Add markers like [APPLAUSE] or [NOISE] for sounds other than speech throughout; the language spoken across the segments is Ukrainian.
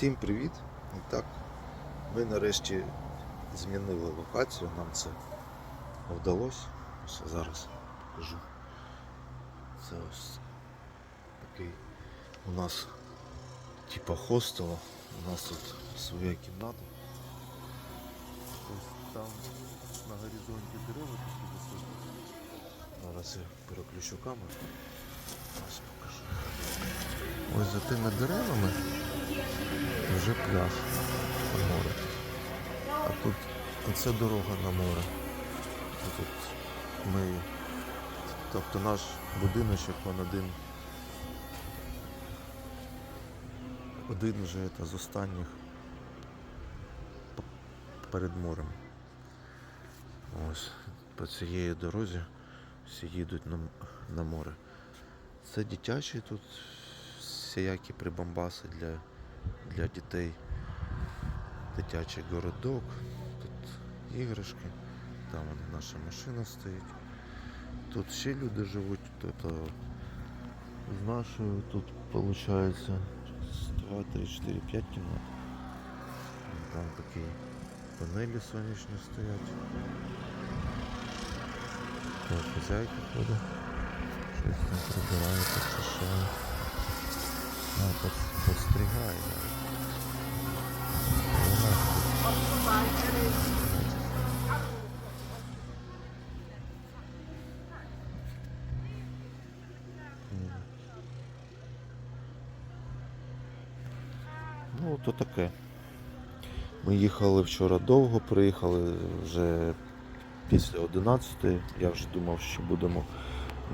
Всім привіт! І так, ми нарешті змінили локацію, нам це вдалося. Ось зараз покажу. Це ось такий у нас типа хостела. У нас тут своя кімната. Ось там на горизонті дерева такі високі. Зараз я переключу камеру. Ось покажу. Ось за тими деревами вже пляж на море. А тут оце дорога на море. Тут ми, тобто наш будиночок він один. Один вже це з останніх перед морем. Ось по цієї дорозі всі їдуть на, на море. Це дитячі тут всіякі прибамбаси для, для дітей. Дитячий городок, тут іграшки, там вона наша машина стоїть. Тут ще люди живуть, тут а, з нашою тут виходить 2, 3, 4, 5 кімнат. Там такі панелі сонячні стоять. Так, хазяйка ходить. Щось там прибирає, почищає. А, пос- постригає. Ну, то таке. Ми їхали вчора довго, приїхали вже після 11 Я вже думав, що будемо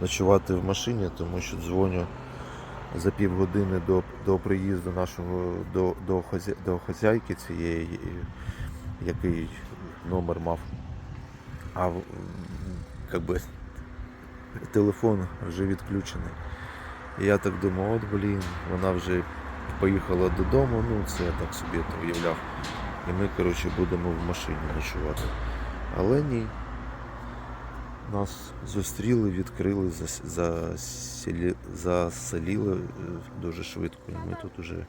ночувати в машині, тому що дзвоню за півгодини до, до приїзду нашого до, до, хазя, до хазяйки цієї, який номер мав. А как би, телефон вже відключений. І я так думав, от блін, вона вже поїхала додому, ну це я так собі це уявляв. І ми, коротше, будемо в машині ночувати. Але ні. Нас зустріли, відкрили, засілі- заселіли е, дуже швидко, і ми тут вже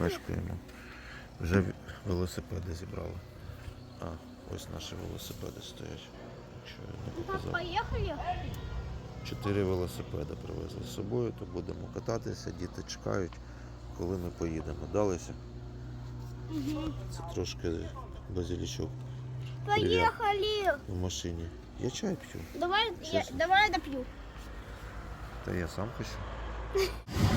мешкаємо. Вже велосипеди зібрали. А, ось наші велосипеди стоять. Якщо я не показав. поехали? Чотири велосипеди привезли з собою, то будемо кататися, діти чекають, коли ми поїдемо. Далися. Угу. Це трошки базилічок Поехали. в машині. Я чай п'ю, Давай, я, Честно. давай я допью. та я сам хочу. [LAUGHS]